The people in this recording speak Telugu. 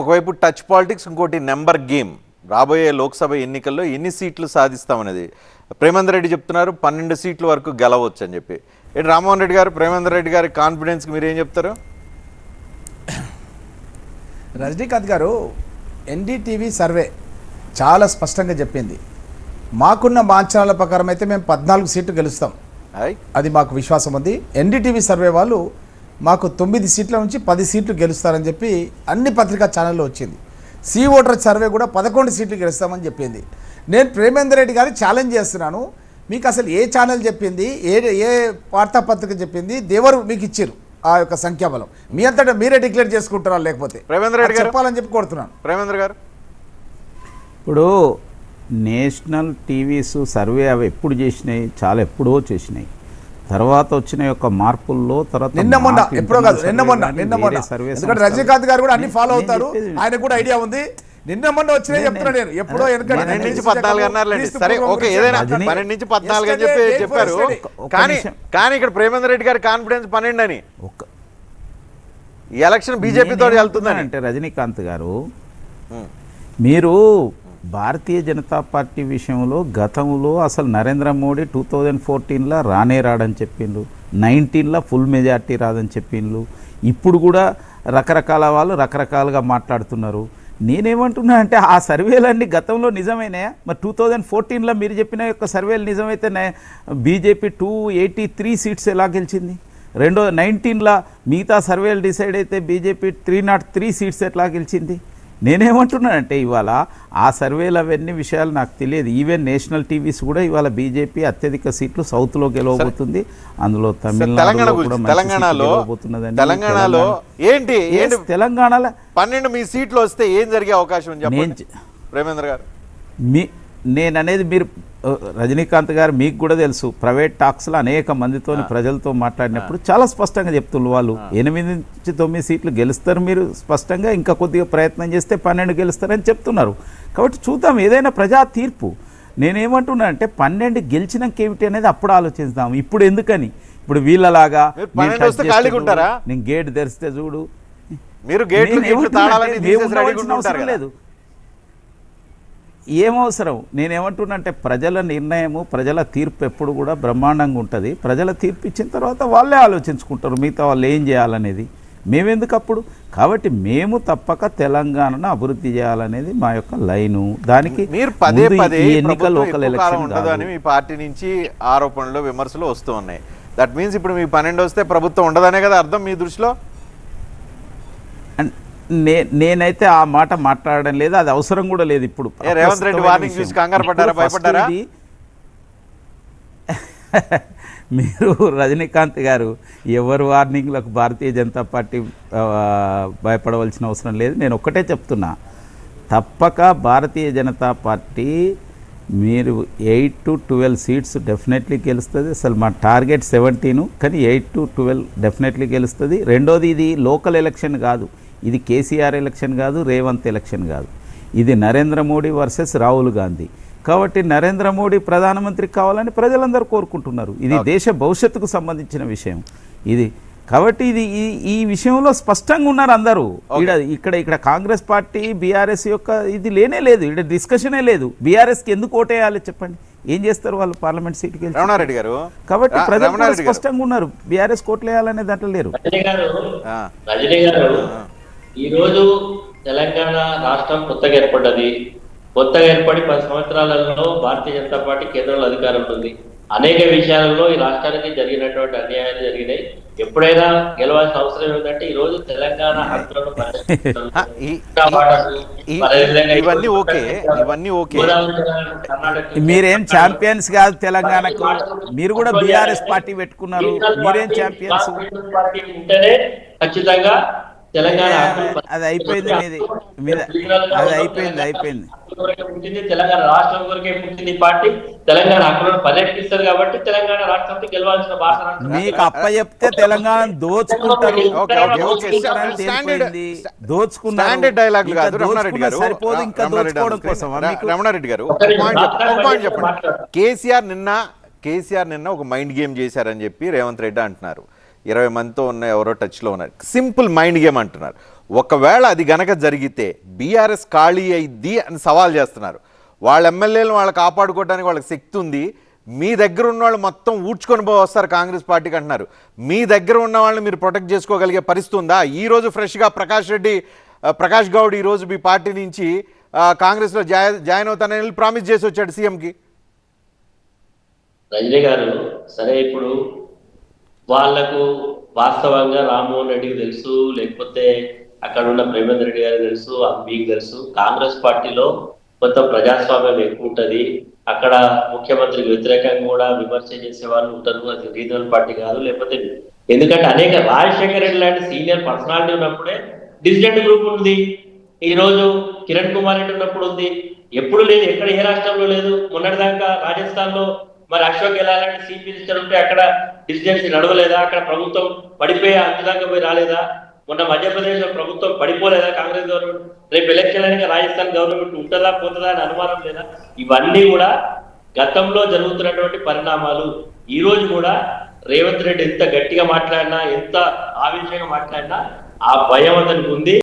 ఒకవైపు టచ్ పాలిటిక్స్ ఇంకోటి నెంబర్ గేమ్. రాబోయే లోక్సభ ఎన్నికల్లో ఎన్ని సీట్లు సాధిస్తామనేది. ప్రేమేందర్ రెడ్డి చెప్తున్నారు పన్నెండు సీట్ల వరకు గెలవచ్చు అని చెప్పి. ఏంటి రామ్మోహన్ రెడ్డి గారు ప్రేమేందర్ రెడ్డి గారి కాన్ఫిడెన్స్కి మీరు ఏం చెప్తారు? రజనీకాంత్ గారు ఎన్డీటీవీ సర్వే చాలా స్పష్టంగా చెప్పింది. మాకున్న మాంచనాల ప్రకారం అయితే మేము పద్నాలుగు సీట్లు గెలుస్తాం. అది మాకు విశ్వాసం ఉంది. ఎన్డీటీవీ సర్వే వాళ్ళు మాకు తొమ్మిది సీట్ల నుంచి పది సీట్లు గెలుస్తారని చెప్పి అన్ని పత్రికా ఛానల్లో వచ్చింది. సి ఓటర్ సర్వే కూడా పదకొండు సీట్లు గెలుస్తామని చెప్పింది. నేను ప్రేమేందర్ రెడ్డి గారిని ఛాలెంజ్ చేస్తున్నాను. మీకు అసలు ఏ ఛానల్ చెప్పింది? ఏ ఏ వార్తాపత్రిక చెప్పింది? దేవరు మీకు ఇచ్చారు ఆ యొక్క సంఖ్యాబలం. మీ అంతటా మీరే డిక్లేర్ చేసుకుంటారా లేకపోతే. ప్రేమేందర్ రెడ్డి. చెప్పాలని చెప్పి కోరుతున్నాను. ప్రేమేంద్ర గారు. ఇప్పుడు నేషనల్ టీవీస్ సర్వే అవి ఎప్పుడు చేసినాయి? చాలా ఎప్పుడో చేసినాయి. తర్వాత వచ్చిన యొక్క మార్పుల్లో తర్వాత నిన్న మొన్న ఎప్పుడో కాదు నిన్న మొన్న నిన్న మొన్న. ఎందుకంటే రజనీకాంత్ గారు కూడా అన్ని ఫాలో అవుతారు. ఆయనకు కూడా ఐడియా ఉంది. నిన్న మొన్న వచ్చినాయి నేను- చెప్తున్నా నేను. ఎప్పుడో పన్నెండు నుంచి పద్నాలుగు అన్నారులేండి. సరే ఓకే ఏదైనా. పన్నెండు నుంచి పద్నాలుగు అని చెప్పి చెప్పారు. కానీ. కానీ ఇక్కడ ప్రేమేందర్ రెడ్డి గారి కాన్ఫిడెన్స్ పన్నెండు అని ఎలక్షన్ బీజేపీ తోటి వెళ్తుందని. అంటే రజనీకాంత్ గారు. మీరు భారతీయ జనతా పార్టీ విషయంలో గతంలో అసలు నరేంద్ర మోడీ టూ థౌజండ్ ఫోర్టీన్లో రానే రాడని చెప్పిండ్రు. నైన్టీన్లో ఫుల్ మెజార్టీ రాదని చెప్పిండ్రు. ఇప్పుడు కూడా రకరకాల వాళ్ళు రకరకాలుగా మాట్లాడుతున్నారు. నేనేమంటున్నా అంటే ఆ సర్వేలన్నీ గతంలో నిజమైనాయా? మరి టూ థౌజండ్ ఫోర్టీన్లో మీరు చెప్పిన యొక్క సర్వేలు నిజమైతేనే BJP two eighty three seats ఎలా గెలిచింది? రెండో నైన్టీన్లో మిగతా సర్వేలు డిసైడ్ అయితే BJP three nought three seats ఎట్లా గెలిచింది? నేనేమంటున్నానంటే ఇవాళ ఆ సర్వేలు అవన్నీ విషయాలు నాకు తెలియదు. ఈవెన్ నేషనల్ టీవీస్ కూడా ఇవాళ బీజేపీ అత్యధిక సీట్లు సౌత్లో గెలవబోతుంది. అందులో తెలంగాణ తమిళనాడులో కూడా తెలంగాణలో తెలంగాణలో ఏంటి తెలంగాణలో పన్నెండు మీ సీట్లు వస్తే ఏం జరిగే అవకాశం ఉంది ప్రేమేంద్ర గారు? మీ నేను అనేది మీరు రజనీకాంత్ గారు మీకు కూడా తెలుసు ప్రైవేట్ టాక్స్లో అనేక మందితో ప్రజలతో మాట్లాడినప్పుడు చాలా స్పష్టంగా చెప్తున్నారు వాళ్ళు. ఎనిమిది నుంచి తొమ్మిది సీట్లు గెలుస్తారు మీరు స్పష్టంగా ఇంకా కొద్దిగా ప్రయత్నం చేస్తే పన్నెండు గెలుస్తారని చెప్తున్నారు. కాబట్టి చూద్దాం ఏదైనా ప్రజా తీర్పు. నేనేమంటున్నా అంటే పన్నెండు గెలిచినాక ఏమిటి అనేది అప్పుడు ఆలోచిస్తాం ఇప్పుడు ఎందుకని? ఇప్పుడు వీళ్ళలాగా నేను గేట్ తెరిస్తే చూడు. మీరు గేట్లు నేను గేట్లు ఏమంటున్నా తాళాలని అంటే తీసేసి మేము రెడీగా ఉండవలసిన ఉంటారు అవసరం కదా. లేదు ఏమవసరం? నేనేమంటున్నా అంటే ప్రజల నిర్ణయము ప్రజల తీర్పు ఎప్పుడు కూడా బ్రహ్మాండంగా ఉంటుంది. ప్రజల తీర్పు ఇచ్చిన తర్వాత వాళ్ళే ఆలోచించుకుంటారు. మిగతా వాళ్ళు ఏం చేయాలనేది. మేమెందుకు అప్పుడు కాబట్టి మేము తప్పక తెలంగాణను అభివృద్ధి చేయాలనేది మా యొక్క లైను. దానికి మీరు పదే పదే ఈ ఎన్నిక ప్రభుత్వం లోకల్ ఎక్కువ కాలం ఎలక్షన్ ఉండదు అని కాదు. మీ పార్టీ నుంచి ఆరోపణలు విమర్శలు వస్తూ ఉన్నాయి. దట్ మీన్స్ ఇప్పుడు మీ పన్నెండు వస్తే ప్రభుత్వం ఉండదనే కదా అర్థం మీ దృష్టిలో? నే నేనైతే ఆ మాట మాట్లాడడం లేదు అది అవసరం కూడా లేదు ఇప్పుడు. రేవంత్ రెడ్డి విషయం. చూసి కంగారు పడ్డారా, భయపడ్డారా? మీరు రజనీకాంత్ గారు ఎవరు వార్నింగ్లకు భారతీయ జనతా పార్టీ భయపడవలసిన అవసరం లేదు. నేను ఒక్కటే చెప్తున్నా. తప్పక భారతీయ జనతా పార్టీ మీరు eight to twelve seats definitely గెలుస్తుంది. అసలు మా టార్గెట్ సెవెంటీను కానీ ఎయిట్ టు ట్వెల్వ్ డెఫినెట్లీ గెలుస్తుంది. రెండోది ఇది లోకల్ ఎలక్షన్ కాదు. ఇది కేసీఆర్ ఎలక్షన్ కాదు రేవంత్ ఎలక్షన్ కాదు. ఇది నరేంద్ర మోడీ వర్సెస్ రాహుల్ గాంధీ. కాబట్టి నరేంద్ర మోడీ ప్రధానమంత్రి కావాలని ప్రజలందరూ కోరుకుంటున్నారు. ఇది దేశ భవిష్యత్తుకు సంబంధించిన విషయం. ఇది కాబట్టి ఇది ఈ ఈ విషయంలో స్పష్టంగా ఉన్నారు అందరూ. ఇక్కడ ఇక్కడ కాంగ్రెస్ పార్టీ బీఆర్ఎస్ యొక్క ఇది లేనే లేదు. ఇక్కడ డిస్కషనే లేదు. బీఆర్ఎస్కి ఎందుకు ఓటేయాలి చెప్పండి. ఏం చేస్తారు వాళ్ళు పార్లమెంట్ సీట్కి రమణారెడ్డి గారు? కాబట్టి ప్రజలు స్పష్టంగా ఉన్నారు. బీఆర్ఎస్ కోట్లేయాలనే దాంట్లో లేరు. రజనీ గారు ఆ, రజనీ గారు ఈ రోజు తెలంగాణ రాష్ట్రం కొత్తగా ఏర్పడ్డది. కొత్తగా ఏర్పడి పది సంవత్సరాలలో భారతీయ జనతా పార్టీ కేంద్రంలో అధికారంలో ఉంది. అనేక విషయాలలో ఈ రాష్ట్రానికి జరిగినటువంటి అన్యాయాలు జరిగినాయి. ఎప్పుడైనా గెలవాల్సిన అవసరం ఏంటంటే ఈ రోజు తెలంగాణ హక్కులను ఇవన్నీ ఓకే, ఇవన్నీ ఓకే. మీరేం ఛాంపియన్స్ కాదు తెలంగాణకు. మీరు కూడా బీఆర్ఎస్ పార్టీ పెట్టుకున్నారు. మీరేం ఛాంపియన్స్ పార్టీ ఉంటేనే ఖచ్చితంగా తెలంగాణ అది అయిపోయింది మీది మీద అది అయిపోయింది అయిపోయింది. పుట్టింది తెలంగాణ రాష్ట్రం కొరకే పుట్టింది పార్టీ. తెలంగాణ హక్కులను పరిరక్షిస్తారు కాబట్టి తెలంగాణ రాష్ట్రం గెలవాల్సిన భాష. మీకు అప్ప చెప్తే Telangana దోచుకుంటారు. Okay, okay, okay. దోచుకుంటారని standard- తెలిపోయింది. దోచుకున్నారు. స్టాండర్డ్ డైలాగ్ కాదు రమణారెడ్డి గారు. సరిపోదు ఇంకా రమణారెడ్డి దోచుకోవడం కోసం. రమణారెడ్డి గారు చెప్పండి. కేసీఆర్ నిన్న కేసీఆర్ నిన్న ఒక మైండ్ గేమ్ చేశారని చెప్పి రేవంత్ రెడ్డి అంటున్నారు. ఇరవై మందితో ఉన్న ఎవరో టచ్లో ఉన్నారు. సింపుల్ మైండ్ గేమ్ అంటున్నారు. ఒకవేళ అది గనక జరిగితే బీఆర్ఎస్ ఖాళీ అయింది అని సవాల్ చేస్తున్నారు. వాళ్ళ ఎమ్మెల్యేలు వాళ్ళు కాపాడుకోవడానికి వాళ్ళకి శక్తి ఉంది. మీ దగ్గర ఉన్న వాళ్ళు మొత్తం ఊడ్చుకొని పో వస్తారు కాంగ్రెస్ పార్టీకి అంటున్నారు. మీ దగ్గర ఉన్న వాళ్ళని మీరు ప్రొటెక్ట్ చేసుకోగలిగే పరిస్థితి ఉందా? ఈ రోజు ఫ్రెష్గా ప్రకాష్ రెడ్డి ప్రకాష్ గౌడ్ ఈ రోజు మీ పార్టీ నుంచి కాంగ్రెస్లో జాయిన్ జాయిన్ అవుతానని ప్రామిస్ చేసి వచ్చాడు సీఎంకి. రజనీ గారు సరే ఇప్పుడు వాళ్ళకు వాస్తవంగా రామ్మోహన్ రెడ్డికి తెలుసు లేకపోతే అక్కడ ఉన్న ప్రేమేంద్ర రెడ్డి గారికి తెలుసు మీకు తెలుసు. కాంగ్రెస్ పార్టీలో కొంత ప్రజాస్వామ్యం ఎక్కువ ఉంటుంది. అక్కడ ముఖ్యమంత్రికి వ్యతిరేకంగా కూడా విమర్శ చేసే వాళ్ళు ఉంటారు. అది రీజనల్ పార్టీ కాదు లేకపోతే ఎందుకంటే అనేక రాజశేఖర రెడ్డి లాంటి సీనియర్ పర్సనాలిటీ ఉన్నప్పుడే డిసిడెంట్ గ్రూప్ ఉంది. ఈ రోజు కిరణ్ కుమార్ రెడ్డి ఉన్నప్పుడు ఉంది. ఎప్పుడు లేదు ఎక్కడ ఏ రాష్ట్రంలో లేదు. మొన్నటిదాకా రాజస్థాన్లో మరి అశోక్ గెలాలంటే చీఫ్ మినిస్టర్ ఉంటే అక్కడ డిసిడెన్సీ నడవలేదా? అక్కడ ప్రభుత్వం పడిపోయి అంతదాకా పోయి రాలేదా? మొన్న మధ్యప్రదేశ్ ప్రభుత్వం పడిపోలేదా కాంగ్రెస్ గవర్నమెంట్? రేపు ఎలక్షన్ రాజస్థాన్ గవర్నమెంట్ ఉంటుందా పోతుందా అని అనుమానం లేదా? ఇవన్నీ కూడా గతంలో జరుగుతున్నటువంటి పరిణామాలు. ఈ రోజు కూడా రేవంత్ రెడ్డి ఎంత గట్టిగా మాట్లాడినా ఎంత ఆవేశంగా మాట్లాడినా ఆ భయం అతనికి ఉంది.